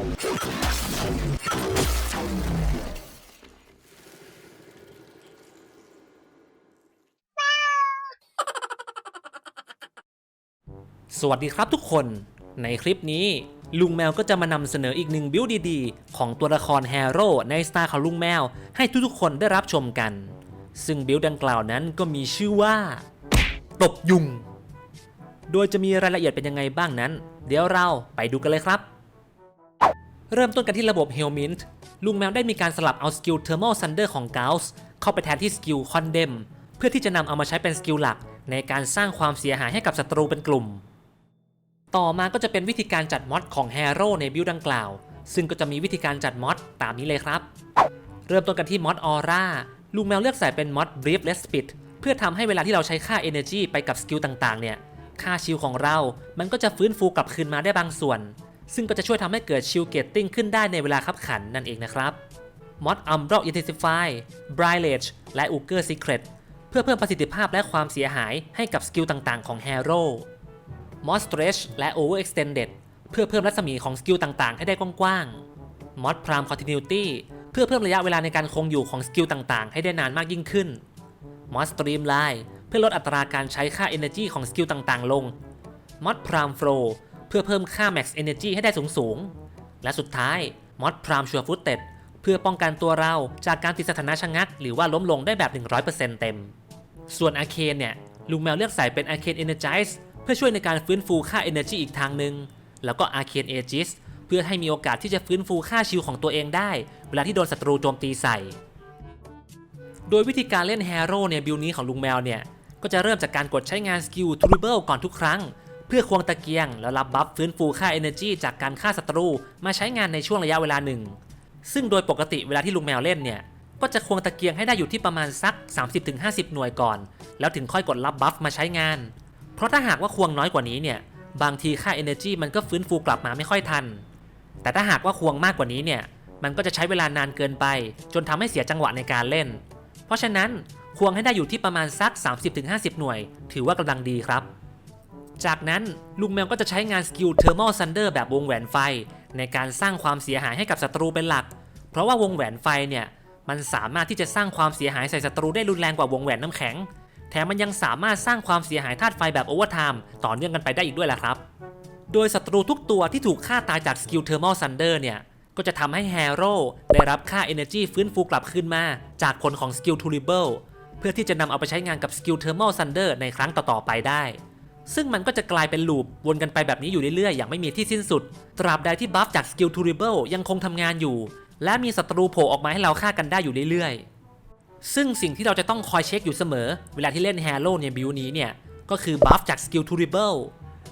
สวัสดีครับทุกคน ในคลิปนี้ ลุงแมวก็จะมานำเสนออีกหนึ่งบิวดีๆ ของตัวละครแฮร์โร่ในสไตล์ของลุงแมว ให้ทุกๆคนได้รับชมกัน ซึ่งบิวดังกล่าวนั้นก็มีชื่อว่า ตบยุง โดยจะมีรายละเอียดเป็นยังไงบ้างนั้น เดี๋ยวเราไปดูกันเลยครับ เริ่มต้นกันที่ระบบ h e l m i n t ลุงแมวได้มีการสลับเอาสกิล Thermal Thunder ของ Gauss เข้าไปแทนที่สกิล Condemn เพื่อที่จะนำเอามาใช้เป็นสกิลหลัก ในการสร้างความเสียหายให้กับศัตรูเป็นกลุ่ม ต่อมาก็จะเป็นวิธีการจัดมอดของ h a r o ในบิลดังกล่าว ซึ่งก็จะมีวิธีการจัดมอดตามนี้เลยครับ เริ่มต้นกันที่มอดออร่าลุงแมวเลือกใส่เป็นมอด Brief Less Speed เพื่อทำให้เวลาที่เราใช้ค่า Energy ไปกับสกิลต่างๆเนี่ยค่าชิลของเรา มันก็จะฟื้นฟูกลับคืนมาได้บางส่วน ซึ่งก็จะช่วยทำให้เกิดชิลเกตติ้งขึ้นได้ในเวลาขับขันนั่นเองนะครับมอด Umbral Intensify Brilage และ Uger Secret เพื่อเพิ่มประสิทธิภาพและความเสียหายให้กับสกิลต่างๆ ของ h a r o Mod Stretch และ Overextended เทนเดเพื่อเพิ่มรัศมีของสกิลต่างๆ ให้ได้กว้างๆ Mod Prime Continuity เพื่อเพิ่มระยะเวลาในการคงอยู่ของสกิลต่างๆ ให้ได้นานมากยิ่งขึ้น Mod Streamline เพื่อลดอัตราการใช้ค่า Energy ของสกิลต่างๆ ลง Mod Prime Flow เพื่อเพิ่มค่า Max Energy ให้ได้สูงๆและสุดท้าย Mod Prime Sure Footed เพื่อป้องกันตัวเราจากการติดสถานะชะงัก หรือว่าล้มลงได้แบบ 100%เต็ม ส่วน Arcane เนี่ย ลุงแมวเลือกใส่เป็น Arcane Energize เพื่อช่วยในการฟื้นฟูค่า Energy อีกทางหนึ่งแล้วก็ Arcane Aegis เพื่อให้มีโอกาสที่จะฟื้นฟูค่าชิลของตัวเองได้ เวลาที่โดนศัตรูโจมตีใส่ โดยวิธีการเล่น Hero เนี่ยบิลนี้ของลุงแมวเนี่ยก็จะเริ่มจากการกดใช้งานสกิล Turble ก่อนทุกครั้ง เพื่อควงตะเกียง แล้วรับบัฟฟื้นฟูค่า Energy จากการฆ่าศัตรูมาใช้งานในช่วงระยะเวลาหนึ่ง ซึ่งโดยปกติเวลาที่ลุงแมวเล่นเนี่ย ก็จะควงตะเกียงให้ได้อยู่ที่ประมาณสัก 30-50 หน่วยก่อน แล้วถึงค่อยกดรับบัฟมาใช้งาน เพราะถ้าหากว่าควงน้อยกว่านี้เนี่ย บางทีค่า Energy มันก็ฟื้นฟูกลับมาไม่ค่อยทัน แต่ถ้าหากว่าควงมากกว่านี้เนี่ย มันก็จะใช้เวลานานเกินไป จนทำให้เสียจังหวะในการเล่น เพราะฉะนั้นควงให้ได้อยู่ที่ประมาณสัก 30-50 หน่วย ถือว่ากำลังดีครับ จากนั้นลุงแมวก็จะใช้งานสกิล Thermal Thunder แบบวงแหวนไฟ ในการสร้างความเสียหายให้กับศัตรูเป็นหลัก เพราะว่าวงแหวนไฟเนี่ยมันสามารถที่จะสร้างความเสียหายใส่ศัตรูได้รุนแรงกว่าวงแหวนน้ำแข็ง แถมมันยังสามารถสร้างความเสียหายธาตุไฟแบบโอเวอร์ไทม์ต่อเนื่องกันไปได้อีกด้วยล่ะครับ โดยศัตรูทุกตัวที่ถูกฆ่าตายจากสกิล Thermal Thunder เนี่ยก็จะทำให้ Hero ได้รับค่า Energy ฟื้นฟูกลับคืนมา จากผลของสกิล Turable เพื่อที่จะนำเอาไปใช้งานกับสกิล Thermal Thunder ในครั้งต่อๆไปได้ ซึ่งมันก็จะกลายเป็นลูปวนกันไปแบบนี้อยู่เรื่อยๆ อย่างไม่มีที่สิ้นสุด ตราบใดที่บัฟจากสกิล Turable ยังคงทำงานอยู่ และมีศัตรูโผล่ออกมาให้เราฆ่ากันได้อยู่เรื่อยๆ ซึ่งสิ่งที่เราจะต้องคอยเช็คอยู่เสมอ เวลาที่เล่น Hero ในบิวนี้เนี่ย ก็คือบัฟจากสกิล Turable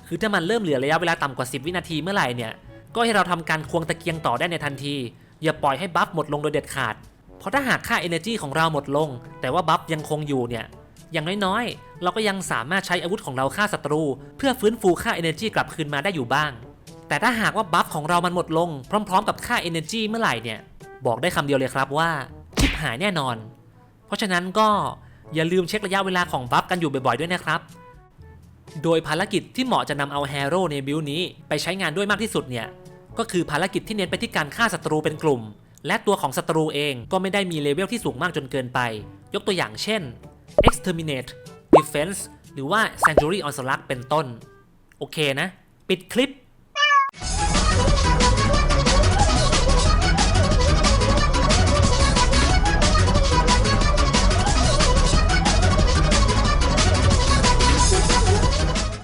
คือถ้ามันเริ่มเหลือระยะเวลาต่ำกว่า 10 วินาทีเมื่อไหร่เนี่ย ก็ให้เราทำการควงตะเกียงต่อได้ในทันที อย่าปล่อยให้บัฟหมดลงโดยเด็ดขาด เพราะถ้าหากค่า Energy ของเราหมดลง แต่ว่าบัฟยังคงอยู่เนี่ย อย่างน้อยๆ เราก็ยังสามารถใช้อาวุธของเราฆ่าศัตรู เพื่อฟื้นฟูค่า Energy กลับคืนมาได้อยู่บ้าง แต่ถ้าหากว่าบัฟของเรามันหมดลงพร้อม ๆ กับค่า Energy เมื่อไหร่เนี่ย บอกได้คำเดียวเลยครับว่าชิบหายแน่นอน เพราะฉะนั้นก็อย่าลืมเช็คระยะเวลาของบัฟกันอยู่บ่อยๆด้วยนะครับ โดยภารกิจที่เหมาะจะนำเอาแฮโร่ในบิลนี้ไปใช้งานด้วยมากที่สุดเนี่ยก็คือภารกิจที่เน้นไปที่การฆ่าศัตรูเป็นกลุ่ม และตัวของศัตรูเองก็ไม่ได้มีเลเวลที่สูงมากจนเกินไป ยกตัวอย่างเช่น Exterminate Defense หรือว่า Sanctuary on Slug เป็นต้น โอเคนะ ปิดคลิป